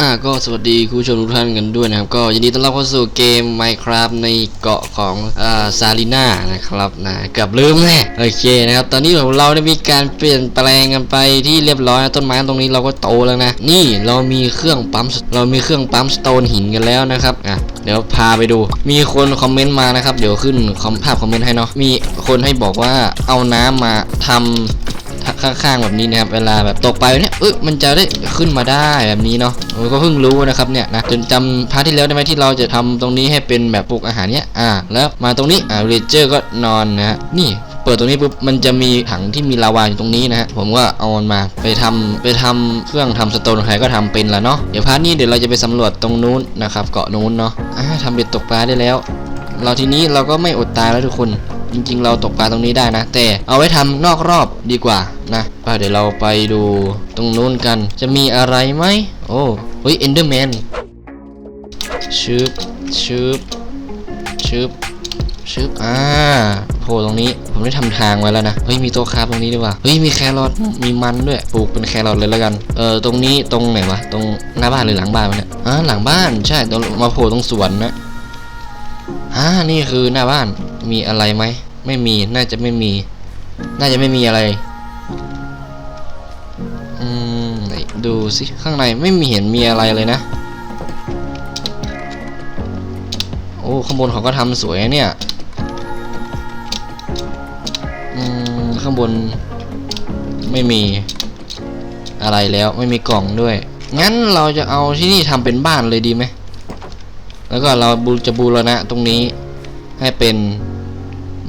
อ่าก็สวัสดีคุณผู้ชมทุกท่านกันด้วยนะครับ ก็ยินดีต้อนรับเข้าสู่เกม Minecraft ในเกาะของอ่าซาลิน่านะครับนะเกับลืมแน่โอเคนะครับ ตอนนี้เราได้มีการเปลี่ยนแปลงกันไปที่เรียบร้อยนะต้นไม้ตรงนี้เราก็โตแล้วนะ นี่เรามีเครื่องปั๊มเรามีเครื่องปั๊มสโตนหินกันแล้วนะครับอะเดี๋ยวพาไปดู มีคนคอมเมนต์มานะครับ เดี๋ยวขึ้นคอมภาพคอมเมนต์ให้เนาะมีคนให้บอกว่าเอาน้ำมาทำข้างๆแบบนี้นะครับ เวลาแบบตกไปเนี่ยเอ้ยมันจะได้ ขึ้นมาได้แบบนี้เนาะผมก็เพิ่งรู้นะครับเนี่ยนะจนจำพาร์ทที่แล้วได้ไหมที่เราจะทำตรงนี้ให้เป็นแบบปลูกอาหารเนี่ยอ่า แล้วมาตรงนี้อ่าเรเจอร์ก็นอนนะฮะนี่เปิดตรงนี้ปุ๊บมันจะมีถังที่มีลาวาอยู่ตรงนี้นะฮะผมก็เอามันมาไปทำไปทำเครื่องทำสโตนใครก็ทำเป็นละเนาะเดี๋ยวพาร์ทนี้เดี๋ยวเราจะไปสำรวจตรงนู้นนะครับเกาะนู้นเนาะอ่าทำเบ็ดตกปลาได้แล้ว เราทีนี้เราก็ไม่อดตายแล้วทุกคน จริงๆ เราตกปลาตรงนี้ได้นะ แต่เอาไว้ทำนอกรอบดีกว่านะไปเดี๋ยวเราไปดูตรงนู้นกัน จะมีอะไรไหมโอ้เฮ้ยเอนเดอร์แมนชืบชืบชืบชืบอ่าโผล่ตรงนี้ผมได้ทำทางไว้แล้วนะเฮ้ยมีโต๊ะคราฟตรงนี้ด้วยว่ะเฮ้ยมีแครอทมีมันด้วยปลูกเป็นแครอทเลยแล้วกันเออตรงนี้ตรงไหนวะตรงหน้าบ้านหรือหลังบ้านวะเนี่ยอ่าหลังบ้านใช่ตรงมาโผล่ตรงสวนนะ อ่านี่คือหน้าบ้านมีอะไรไหม ไม่มีน่าจะไม่มี น่าจะไม่มีอะไร อืมไหนดูสิข้างในไม่มีเห็นมีอะไรเลยนะ โอ้ข้างบนเขาก็ทำสวยเนี่ย อืมข้างบนไม่มีอะไรแล้วไม่มีกล่องด้วย งั้นเราจะเอาที่นี่ทำเป็นบ้านเลยดีไหม แล้วก็เราบูจะบูรณะตรงนี้ให้เป็น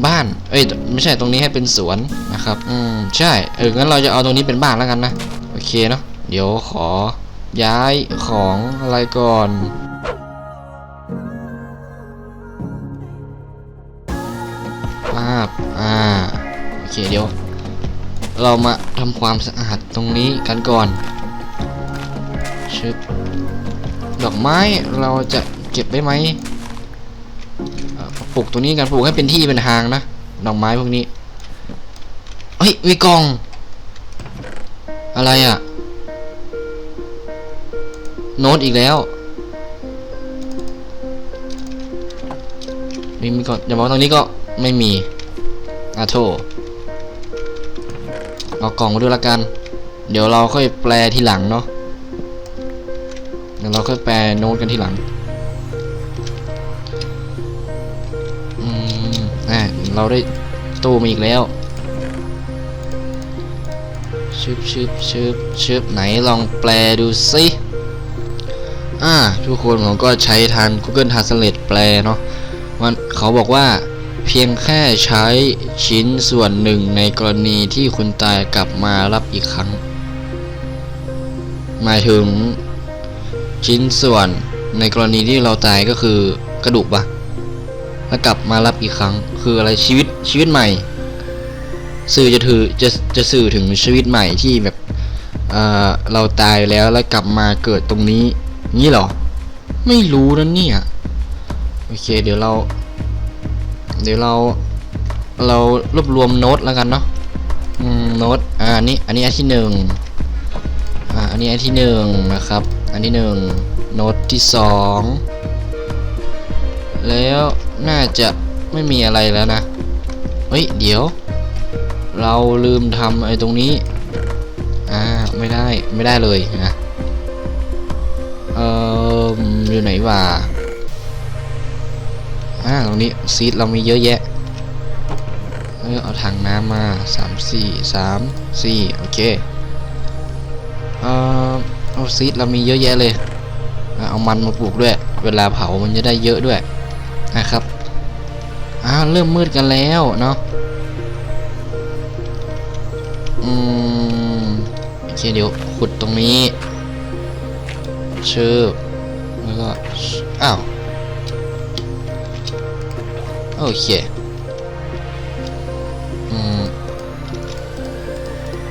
บ้าน เอ้ยไม่ใช่ตรงนี้ให้เป็นสวนนะครับ อืมใช่ เอองั้นเราจะเอาตรงนี้เป็นบ้านแล้วกันนะ โอเคเนาะ เดี๋ยวขอย้ายของอะไรก่อน ภาพ อ่า โอเคเดี๋ยว เรามาทำความสะอาดตรงนี้กันก่อนชึบดอกไม้เราจะ เก็บได้ไหมปลูกตรงนี้กันปลูกให้เป็นที่เป็นทางนะดอกไม้พวกนี้เฮ้ยมีกล่อง อะไรอะ่ะ โน้ตอีกแล้วมีมีก่อนอย่าบอกตรงนี้ก็ไม่มีอาโทเอากล่องมาด้วยละกัน เดี๋ยวเราค่อยแปลทีหลังเนาะเดี๋ยวเราค่อยแปลโน้ตกันทีหลัง เราได้ตู้มาอีกแล้วชึบชึบชึบชึบไหนลองแปลดูสิอ่าทุกคนผมก็ใช้ทาง Google Translate แปลเนาะมันเขาบอกว่าเพียงแค่ใช้ชิ้นส่วนหนึ่งในกรณีที่คุณตายกลับมารับอีกครั้ง หมายถึงชิ้นส่วนในกรณีที่เราตายก็คือกระดูกปะแล้วกลับมารับอีกครั้ง คืออะไรชีวิตชีวิตใหม่ สื่อจะถือจะจะสื่อถึงชีวิตใหม่ที่แบบเอ่อเราตายแล้วแล้วกลับมาเกิดตรงนี้งี้หรอ ไม่รู้นะเนี่ยโอเค เดี๋ยวเรา เดี๋ยวเรา เรารวบรวมโน้ตแล้วกันเนาะโน้ตอ่าอันนี้อันนี้อันที่หนึ่งอ่าอันนี้อันที่หนึ่งนะครับ อันที่หนึ่งโน้ตที่สองแล้วน่าจะ ไม่มีอะไรแล้วนะ เฮ้ย เดี๋ยว เราลืมทำไอ้ตรงนี้ อ่า ไม่ได้ ไม่ได้เลยนะ เอ่อ อยู่ไหนวะ อ่า ตรงนี้ซีดเรามีเยอะแยะ เออ เอาถังน้ำมาสามสี่สามสี่โอเค เอ่อ เอาซีดเรามีเยอะแยะเลย เอามันมาปลูกด้วย เวลาเผามันจะได้เยอะด้วยนะครับ อ่าวเริ่มมืดกันแล้วเนาะอืมโอเคเดี๋ยวขุดตรงนี้ชื่อแล้วก็อ้าวโอเคอืม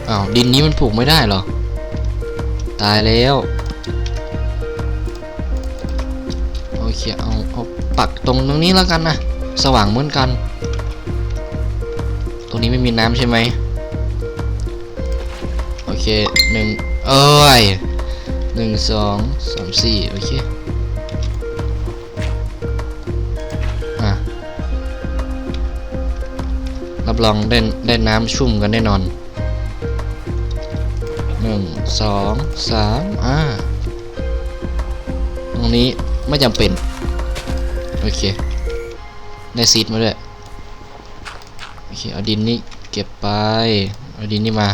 อ้าวดินนี้มันปลูกไม่ได้หรอ ตายแล้วโอเคเอาเอาปักตรงตรงนี้แล้วกันนะ สว่างเหมือนกัน ตรงนี้ไม่มีน้ำใช่ไหมโอเคหนึ่งเอ้ยหนึ่งสองสามสี่โอเคอะรับรองได้ได้น้ำชุ่มกันแน่นอนหนึ่งสองสามอ่าตรงนี้ไม่จำเป็น โอเค ได้ซีดมาด้วยโอเคเอาดินนี่เก็บไปเอาดินนี่มา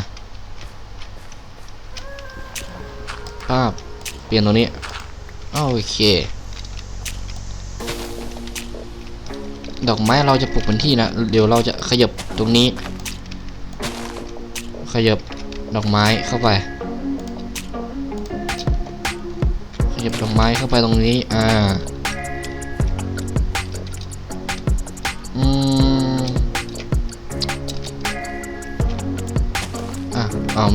ภาพเปลี่ยนตรงนี้โอเค ดอกไม้เราจะปลูกเป็นที่นะ เดี๋ยวเราจะขยับตรงนี้ ขยับดอกไม้เข้าไป ขยับดอกไม้เข้าไปตรงนี้ อ่า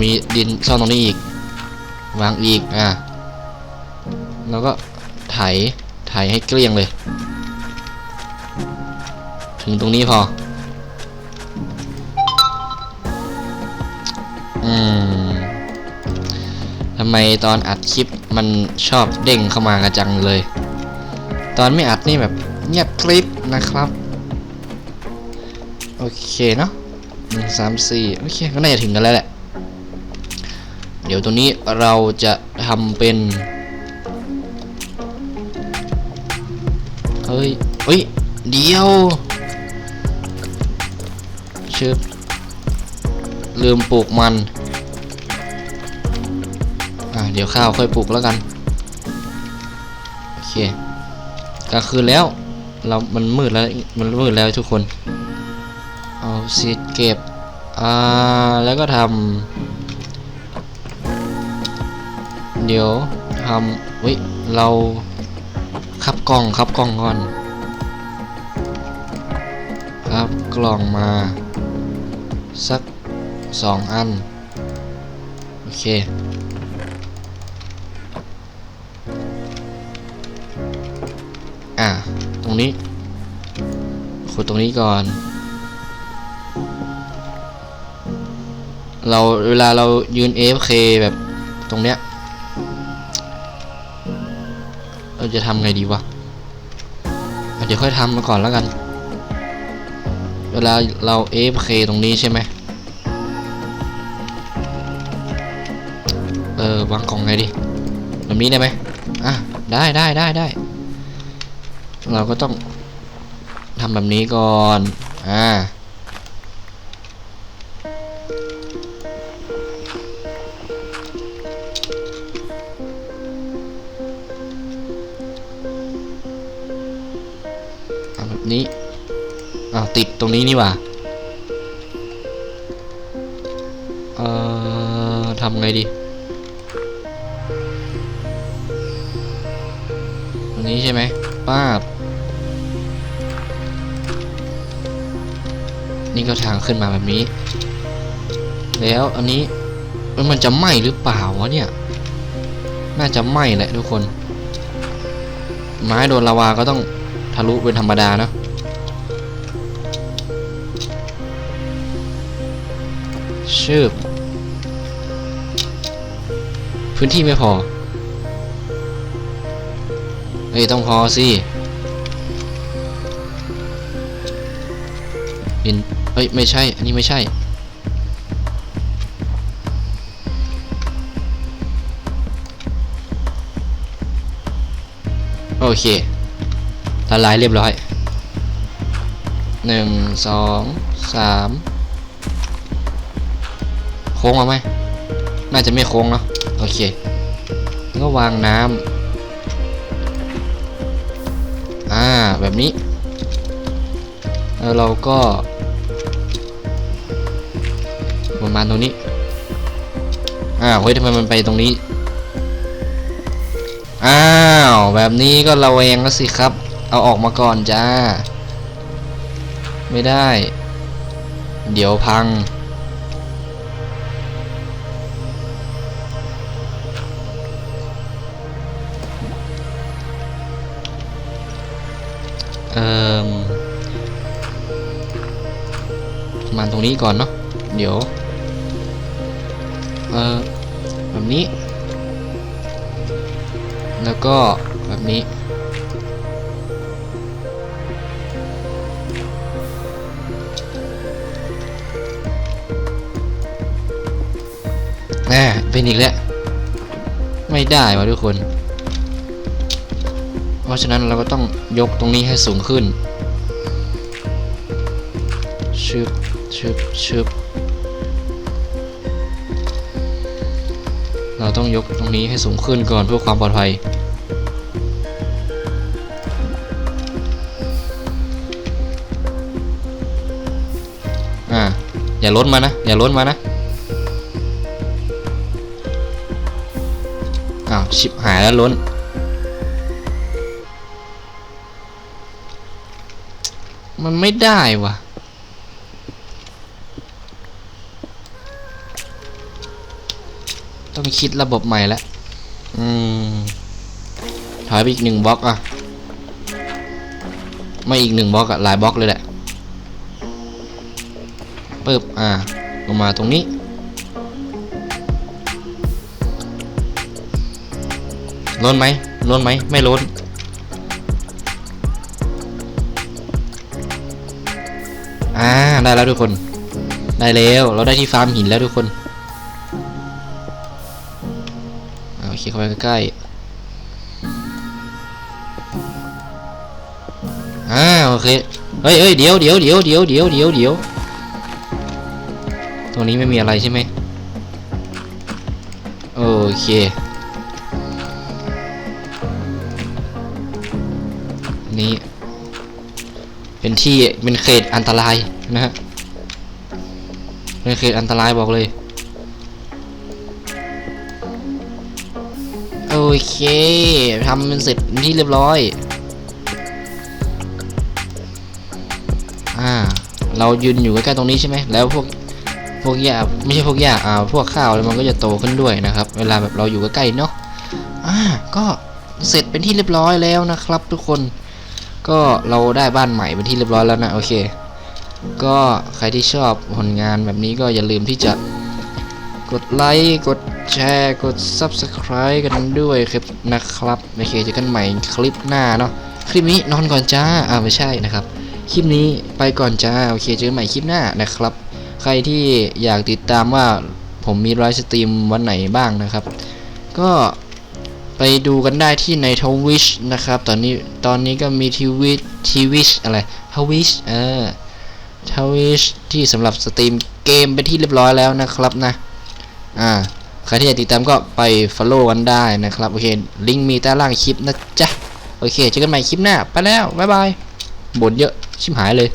มีดินซ่อนตรงนี้อีก วางอีก อะ แล้วก็ไถ ไถให้เกลี้ยงเลย ถึงตรงนี้พอ อืมทำไมตอนอัดคลิปมันชอบเด้งเข้ามากระจังเลย ตอนไม่อัดนี่แบบเงียบคลิปนะครับ โอเคเนาะหนึ่งสามสี่โอเค ก็น่าจะถึงกันแล้วแหละ ดี๋ยวตรงนี้เราจะทำเป็น เฮ้ย เฮ้ย เดียวชึบลืมปลูกมัน อะ เดี๋ยวข้าวค่อยปลูกแล้วกัน โอเคกลางคืนแล้ว เรา มันมืดแล้ว มันมืดแล้วทุกคน เอาซีดเก็บ อ่า แล้วก็ทำ เดี๋ยวทำเฮ้ยเราคับกล่องคับกล่องก่อนครับกล่องมา สักสองอัน โอเค อะ ตรงนี้ขุดตรงนี้ก่อน เราเวลาเรายืน AFK แบบตรงเนี้ย เราจะทำไงดีวะเดี๋ยวค่อยทำมาก่อนแล้วกัน เวลาเรา AFK ตรงนี้ใช่ไหมเออวางกล่องไงดิแบบนี้ได้ไหมอะได้ได้ได้ได้ เราก็ต้องทำแบบนี้ก่อน อ่า ติดตรงนี้นี่ว่าเอ่อทำไงดีตรงนี้ใช่ไหมป้าบนี่ก็ทางขึ้นมาแบบนี้ แล้วอันนี้มันจะไหม้หรือเปล่าวะเนี่ย น่าจะไหม้แหละทุกคน ไม้โดนลาวาก็ต้องทะลุเป็นธรรมดาเนอะ ชืบพื้นที่ไม่พอ เฮ้ย ต้องพอสิดินเอ้ย ไม่ใช่ อันนี้ไม่ใช่ โอเคละลายเรียบร้อยหนึ่งสองสาม ค้งมาไหมน่าจะไม่โค้งเนาะโอเคแล้วก็วางน้ำอ่าแบบนี้แล้วเราก็ประมาณตรงนี้อ้าวเฮ้ยทำไมมันไปตรงนี้อ้าวแบบนี้ก็ระแวงแล้วสิครับ เอาออกมาก่อนจ้า ไม่ได้ เดี๋ยวพัง เอ่อมาตรงนี้ก่อนเนาะเดี๋ยว เออแบบนี้ แล้วก็แบบนี้ แหมเป็นอีกแล้ว ไม่ได้วะทุกคน ราะฉะนั้นเราก็ต้องยกตรงนี้ให้สูงขึ้นชึบชึบชึบเราต้องยกตรงนี้ให้สูงขึ้นก่อนเพื่อความปลอดภัยอ่าอย่าล้นมานะ อย่าล้นมานะอ้าวชิบหายแล้วล้น มันไม่ได้วะต้องคิดระบบใหม่แล้วอืม ถอยไปอีกหนึ่งบล็อกอะไม่อีกหนึ่งบล็อกอะหลายบล็อกเลยแหละปึ๊บ อ่า ลงมาตรงนี้ ล้นไหมล้นไหม ไม่ล้น อ่าได้แล้วทุกคน ได้แล้วเราได้ที่ฟาร์มหินแล้วทุกคนอ่าโอเคเข้าไปใกล้ๆอ่าโอเคเฮ้ยเฮ้ยเดี๋ยวเดี๋ยวเดี๋ยวเดี๋ยวเดี๋ยวเดี๋ยวเดี๋ยวตรงนี้ไม่มีอะไรใช่ไหมโอเคนี่เป็นที่เป็นเขตอันตราย นะฮะเป็นเขตอันตรายบอกเลย โอเคทำเป็นเสร็จเป็นที่เรียบร้อย อ่า เรายืนอยู่ใกล้ๆตรงนี้ใช่ไหม แล้วพวกพวกหญ้าไม่ใช่พวกหญ้าอ่าพวกข้าวแล้วมันก็จะโตขึ้นด้วยนะครับ เวลาแบบเราอยู่ใกล้ๆเนาะอ่าก็เสร็จเป็นที่เรียบร้อยแล้วนะครับ ทุกคน ก็เราได้บ้านใหม่เป็นที่เรียบร้อยแล้วนะโอเค ก็ใครที่ชอบผลงานแบบนี้ก็อย่าลืมที่จะกดไลค์ กดแชร์ กด Subscribe กันด้วยครับนะครับโอเคเจอกันใหม่คลิปหน้าเนาะคลิปนี้นอนก่อนจ้าอ่าไม่ใช่นะครับ คลิปนี้ไปก่อนจ้าโอเคเจอกันใหม่คลิปหน้านะครับ ใครที่อยากติดตามว่าผมมีไลฟ์สตรีมวันไหนบ้างนะครับ ก็ไปดูกันได้ที่ในทวิชนะครับ ตอนนี้ตอนนี้ก็มีทีวิทีวิชอะไรทวิชเออ ทวิชที่สำหรับสตรีมเกมไปที่เรียบร้อยแล้วนะครับนะ อ่า ใครที่อยากติดตามก็ไป follow กันได้นะครับ โอเค ลิงก์มีใต้ล่างคลิปนะจ๊ะ โอเคเจอกันใหม่คลิปหน้า ไปแล้ว บ๊ายบายบ่นเยอะ ชิมหายเลย